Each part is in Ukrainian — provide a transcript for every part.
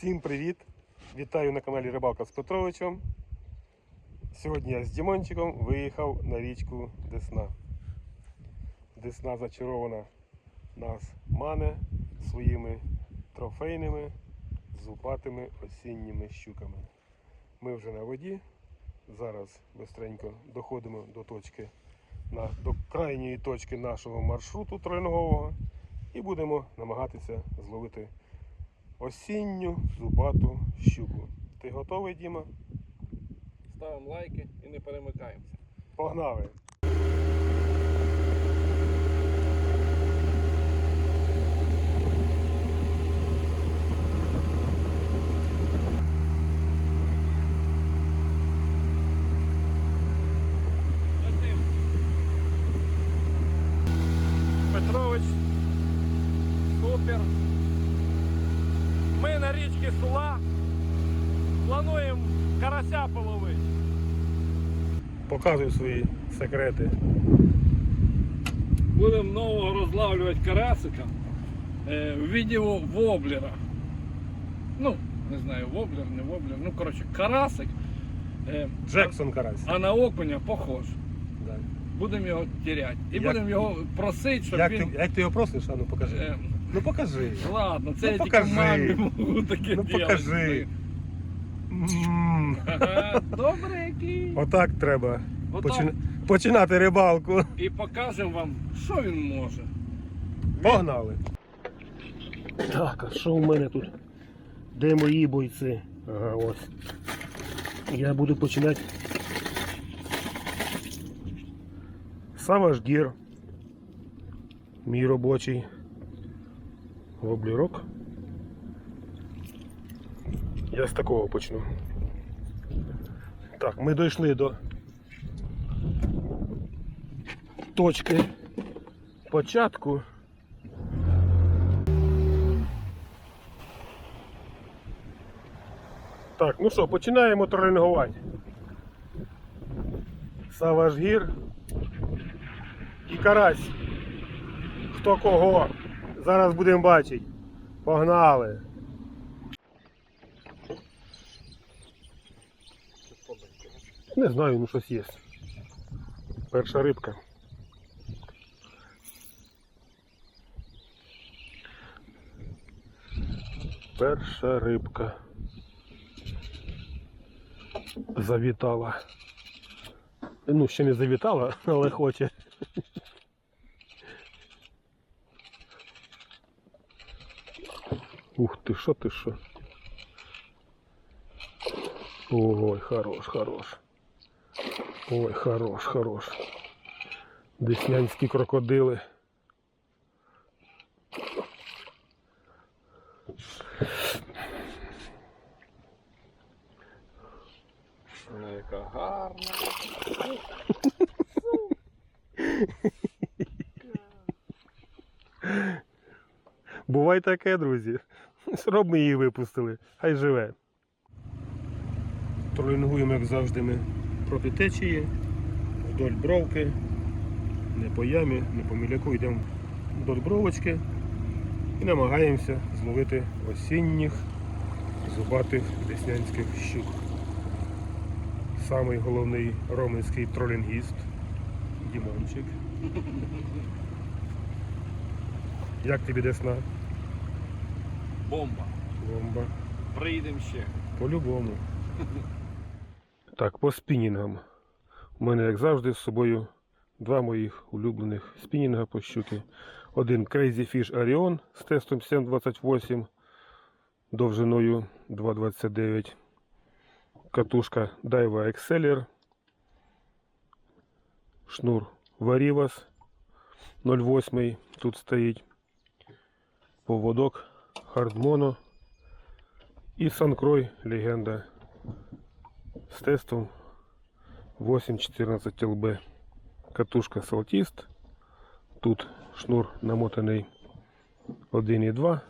Всім привіт! Вітаю на каналі Рибалка з Петровичем. Сьогодні я з Дімончиком виїхав на річку Десна. Десна зачарована нас мане своїми трофейними зубатими осінніми щуками. Ми вже на воді. Зараз бистренько доходимо до точки, до крайньої точки нашого маршруту тройногового і будемо намагатися зловити осінню зубату щуку. Ти готовий, Діма? Ставимо лайки і не перемикаємося. Погнали! Петрович, супер. Ми на річці Сула плануємо карася половити. Показуй свої секрети. Будемо нового розлавлювати карасика е, в віді во- воблера. Ну, не знаю, воблер, не воблер. Ну, коротше, карасик. Е, Джексон карась. А на окуня похож. Да. Будемо його тіряти. І Як- будемо його просити, щоб Як, він. ти, як ти його просиш, а ну покажи. е, Ну покажи. Ладно, це Ну, я тільки покажи. мамі можу таке Ну, делать. покажи. Добре який. Отак треба Отак. почина- починати рибалку. І покажемо вам, що він може. Погнали. Так, а що у мене тут? Де мої бойці? Ага, ось. Я буду починати. Саваш гір. Мій робочий воблерок. Я з такого почну. Так, ми дійшли до точки початку. Так, ну що, починаємо тренингувати. Саваш гір і карась. Хто кого? Зараз будемо бачити. Погнали. Не знаю, ну щось є. Перша рибка. Перша рибка. Завітала. Ну, ще не завітала, але хоче. Ух ти, що ти що? Ой, хорош, хорош. Ой, хорош, хорош. Деснянські крокодили. Вона яка гарна. Буває таке, друзі. Сроб ми її випустили. Хай живе. Тролінгуємо, як завжди, ми проти течії, вдоль бровки, не по ямі, не по міляку, йдемо вдоль бровочки і намагаємося зловити осінніх зубатих деснянських щук. Самий головний роменський тролінгіст Дімончик. Як тобі десна? Бомба. Бомба. Приїдемо ще. По-любому. Так, по спінінгам. У мене, як завжди, з собою два моїх улюблених спінінга по щуки. Один Crazy Fish Orion з тестом 7.28 довжиною 2.29. Катушка Daiwa Exceller. Шнур Varivas 0,8 тут стоїть. Поводок Hardmono. І Санкрой легенда з тестом 8.14 ЛБ. Катушка Салтіст. Тут шнур намотаний 1,2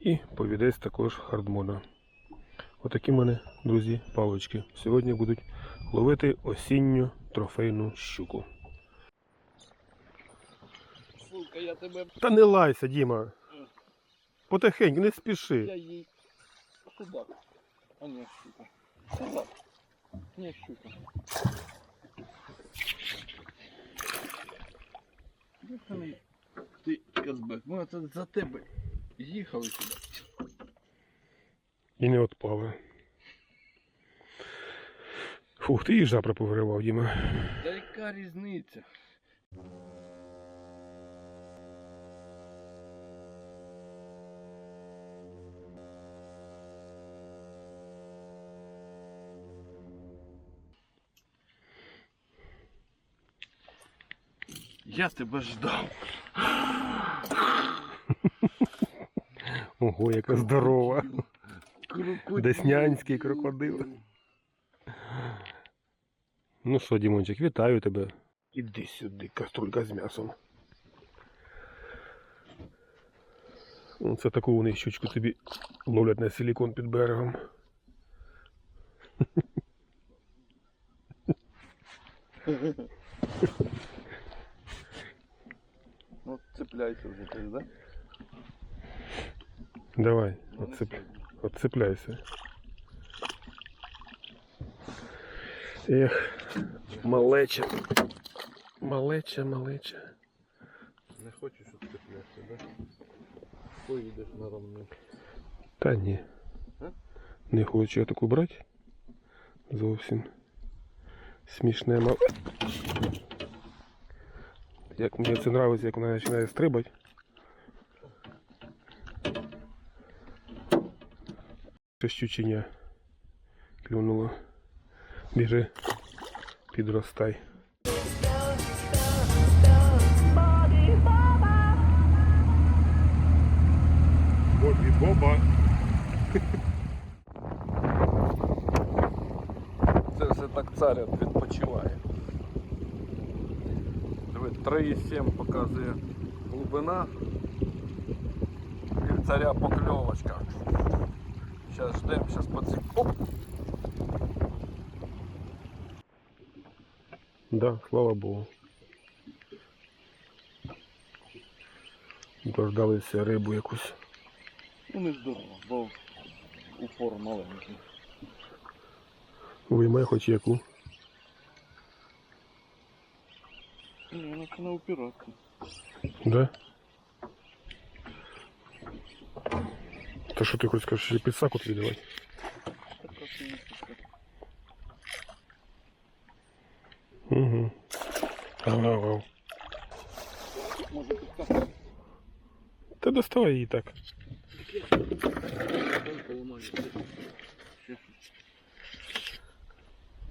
і повідець також хардмона. Отакі в мене, друзі, палочки. Сьогодні будуть ловити осінню трофейну щуку. Сука, я тебе. Та не лайся, Діма. Потихеньку, не спіши. Я їй. Судак. А не щука. Судак. Не щука. Їхали ти Казбек. Ми це за тебе їхали сюди. І не відпали. Фух, ти їжа проповиривав, Діма. Та яка різниця? Я тебе ждав. Ого, яка здорова. Крокодил. Деснянський крокодил. Ну що, Дімончик, вітаю тебе. Іди сюди, каструлька з м'ясом. Ну, Це таку вони щучку тобі ловлять на силікон під берегом. Ну, цепляйся вже, ти, да? Давай, отцеп... отцепляйся. Ех, малеча. Малеча, малеча. Не хочеш цепляйся, да? Поїдеш на ровну. Та ні. А? Не хочу я таку брати. Зовсім. Смішне мал. Як мені це подобається, як вона починає стрибати. Ще щучиня клюнуло. Біжи, підростай. Бобі Боба. Це все так царят відпочиває. Диви, 3,7 показує глибина. І царя покльовочка. Зараз ждемо, зараз поцік. Оп! Да, слава Богу. Дождалися рибу якусь. Ну не здорово, бо упор маленький. Виймай хоч яку. Ні, вона це не упиратися. Да? Та що ти хочеш скажеш, ще під саку тобі давати? Така синістка. Угу. Ага. Може підкати. Та доставай її так. поламаю. Ще.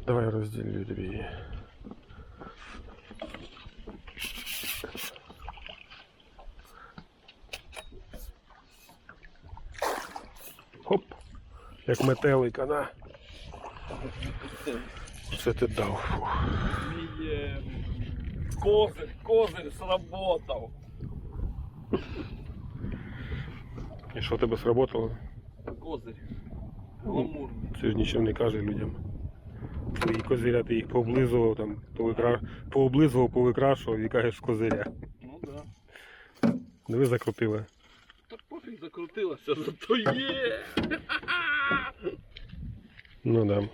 Давай розділю тобі Хоп. Як метелика, на. Це ти дав. Фух. Козир, козир сработав. І що тебе сработало? Козир. Гламурний. Це ж нічого не каже людям. Твої козиря ти їх пооблизував, там, повикра... пооблизував, повикрашував і кажеш козиря. Ну да. Диви закрутила. Та пофіг закрутилася, зато є. Ну да.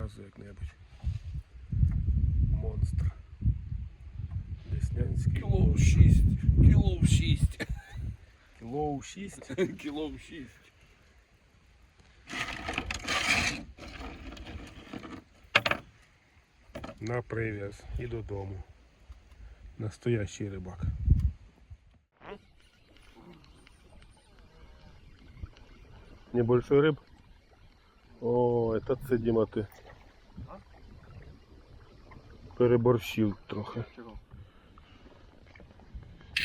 Разу як-небудь. Монстр. Деснянський. Кіло в шість. Кіло в шість. Кіло 6. Кіло в шість. На прив'яз і додому. Настоящий рибак. Небольшой рыб? О, это це Діма ти. Переборщив трохи.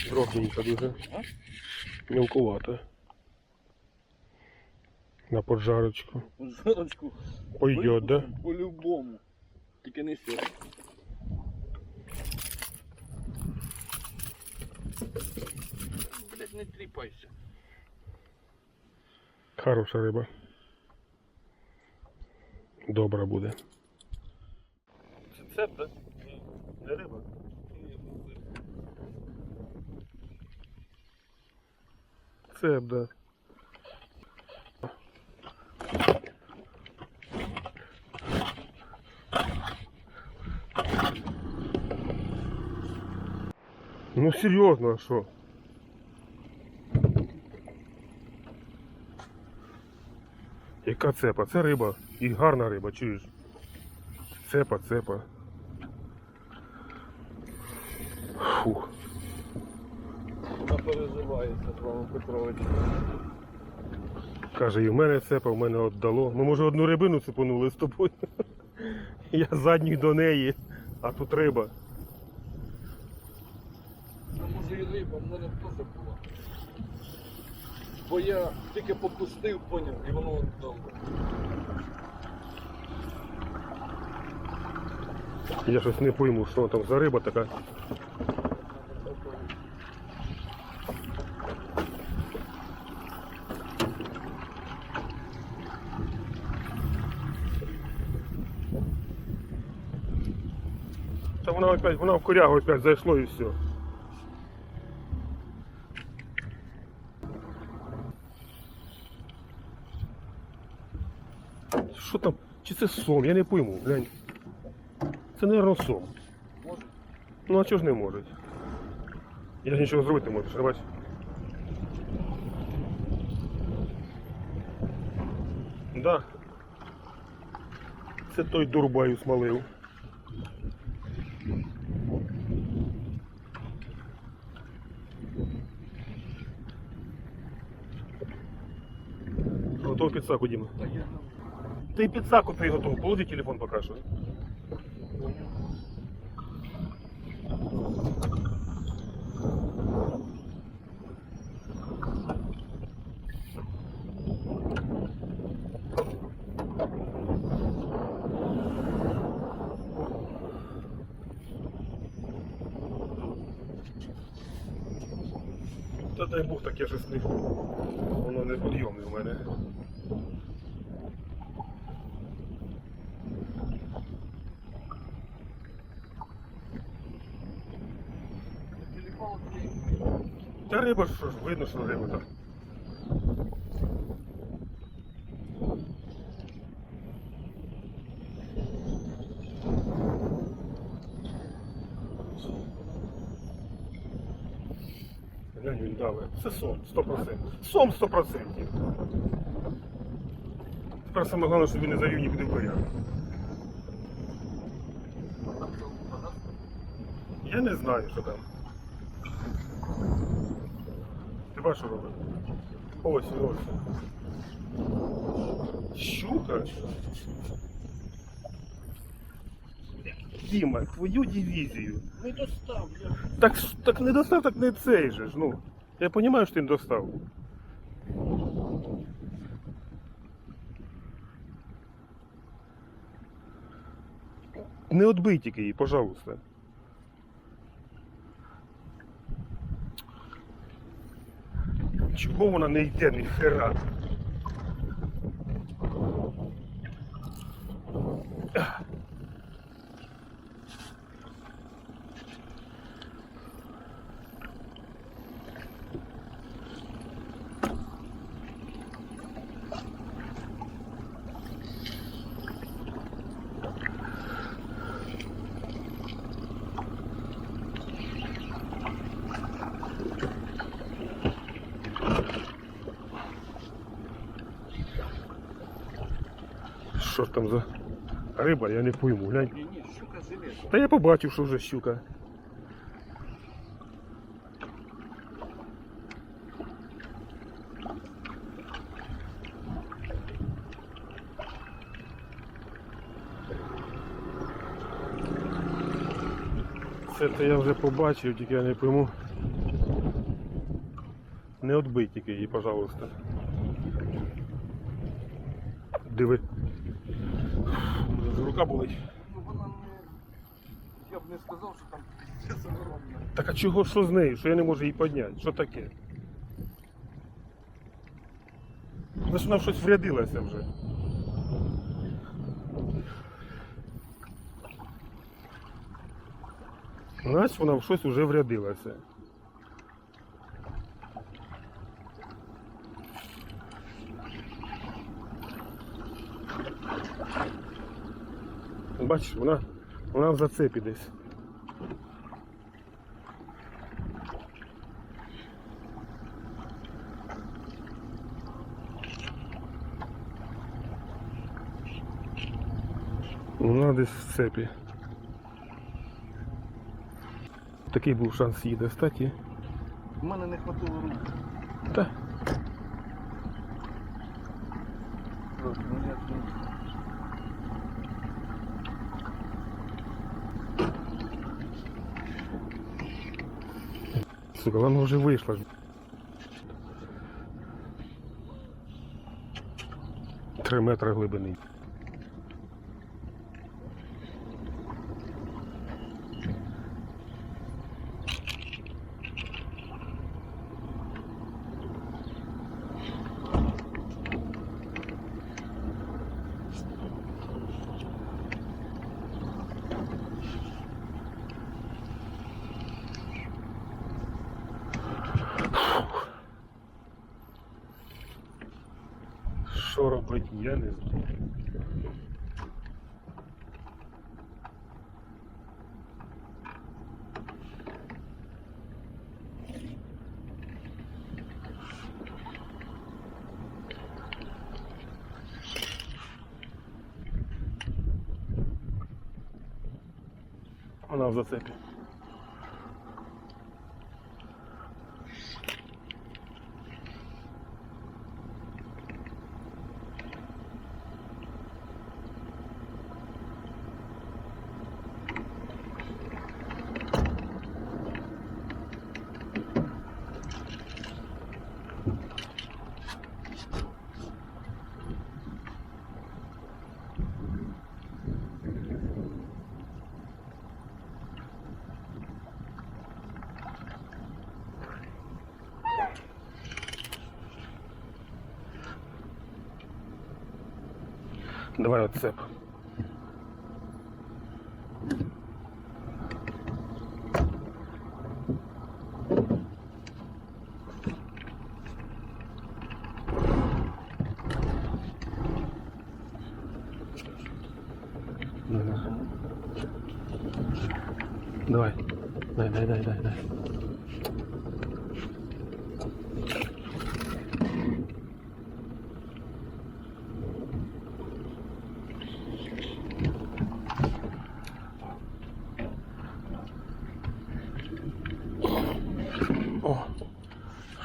Трохненько дуже. Мілкувато. На поджарочку. Жарочку. Пойдет, да? По-любому. Тільки не сир. Блять, не тріпайся. Хороша риба. Добра буде. Це не риба. Це да. Ну серйозно, а що? Яка цепа? Це риба. І гарна риба, чуєш? Цепа, цепа. Фух. Вона переживається, Слава Петрович. Каже, і в мене цепа, в мене віддало. Ми може одну рибину цепанули з тобою. Я задній до неї, а тут риба. А може і риба, в мене теж була. Бо я тільки попустив, поняв, і воно віддало. Я щось не пойму, що там за риба така. Та вона опять, вона в корягу опять зайшло і все. Що там? Чи це сом? Я не пойму, глянь. Це, мабуть, сом. Може? Ну а чого ж не можуть? Я ж нічого зробити не можу, що? Да. Це той дурбаю смалив. Готов підсаку, Діма. Я Ти підсаку положи телефон що. Та дай Бог таке щось не. Воно не підйомне в мене. Та риба що ж, видно, що риба там. Глянь. Це сом, 100%. Сом 100%. Тепер саме головне, щоб він не завів нікуди в коряг. Я не знаю, що там. Ти бачиш, що робить? Ось, ось. Щука. Діма, твою дивізію. Не достав я. Так, ж- так не достав, так не цей же ж. Ну. Я розумію, що ти не достав. Не отбий тільки її, пожалуйста. Чого вона не йде, ні хера? Що ж там за риба, я не пойму, глянь. Ні, ні, щука жилета. Та я побачив, що вже щука. Це то я вже побачив, тільки я не пойму. Не отбий тільки її, пожалуйста. Диви. Рука болить. Ну вона не. Я б не сказав, що там це загородна. Так а чого що з нею? Що я не можу її підняти? Що таке? Значить вона в щось врядилася вже. Значить вона в щось вже врядилася. Бачиш, вона вона в зацепі десь. Вона десь в цепі. Такий був шанс її достати. У мене не хватило рук. Так. Просто, ну, я... Сука, вона вже вийшла. Три метри глибини. Що робити, я не знаю. Вона в зацепі. Давай оцеп.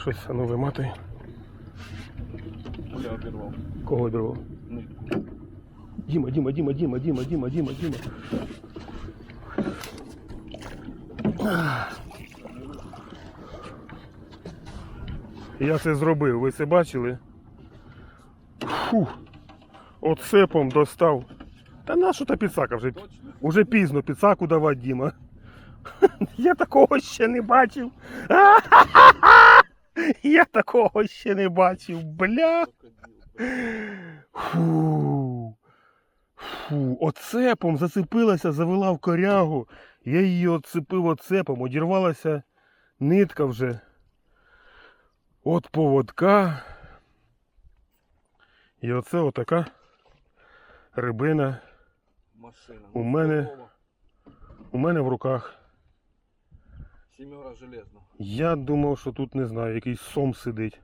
щось воно ну, виматує. Куля обірвав. Кого обірвав? Діма, Діма, Діма, Діма, Діма, Діма, Діма, Діма. Я це зробив, ви це бачили? Фух. Оцепом достав. Та на що та підсака вже? Уже пізно підсаку давати, Діма. Я такого ще не бачив. Ха-ха-ха! Я такого ще не бачив, бля. Фу. Фу. Оцепом зацепилася, завела в корягу. Я її оцепив оцепом, одірвалася нитка вже. От поводка. І оце отака рибина Машина. У мене- у мене в руках. Сімера железна. Я думав, що тут не знаю, якийсь сом сидить.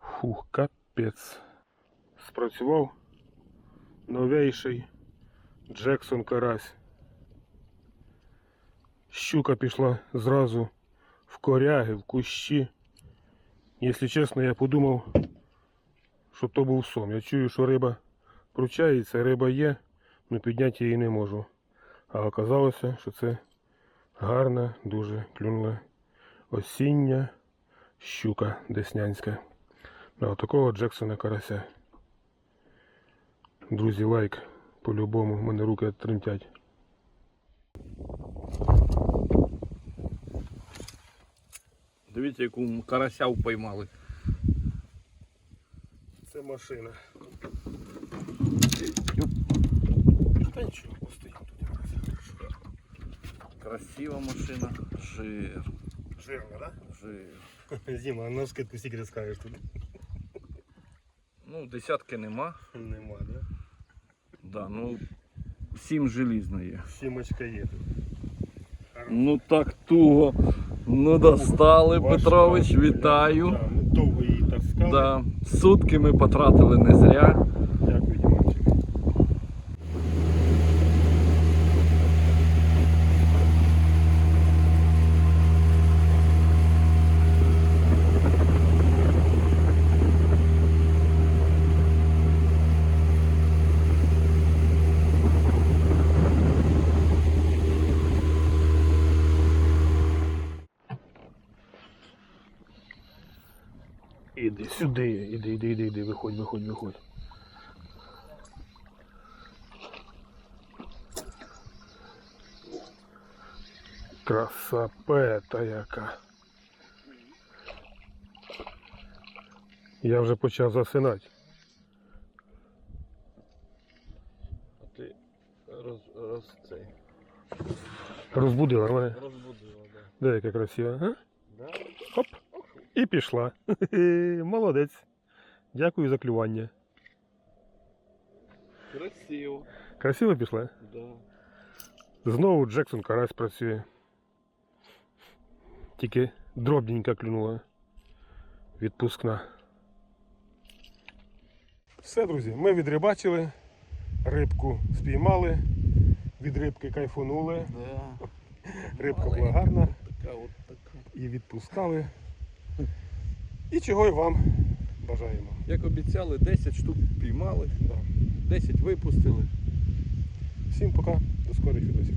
Фух, капець. Спрацював новейший Джексон Карась. Щука пішла зразу в коряги, в кущі. Якщо чесно, я подумав, що то був сом. Я чую, що риба пручається, риба є, але підняти її не можу. А оказалося, що це гарна, дуже клюнула осіння щука деснянська. На отакого Джексона Карася. Друзі, лайк по-любому, в мене руки тремтять. Дивіться, яку карася упоймали. Це машина. Та нічого. Красива машина. Жир. Жирно, да? Жир. Зіма, а на скидку скільки ти скажеш тут? Ну, десятки нема. Нема, да? Да, ну, сім желізно є. Сімочка є тут. Ну так туго. Ну достали, Важка, Петрович, вітаю. Да, ми довго її таскали. Да. Сутки ми потратили не зря. Сюди, іди, іди, іди, іди, виходь, виходь, виходь. Красапета яка. Я вже почав засинати. А ти роз, роз цей, Розбудила мене. розбудила, да. Де яка красива, а? Да? Хоп. І пішла. Хе-хе, Молодець. Дякую за клювання. Красиво. Красиво пішла? Да. Знову Джексон Карась працює. Тільки дробненька клюнула. Відпускна. Все, друзі, ми відрибачили, рибку спіймали, від рибки кайфанули, Да. рибка була гарна Така от така. і відпускали. І чого і вам бажаємо. Як обіцяли, 10 штук піймали, 10 випустили. Всім пока, до скорих відосів.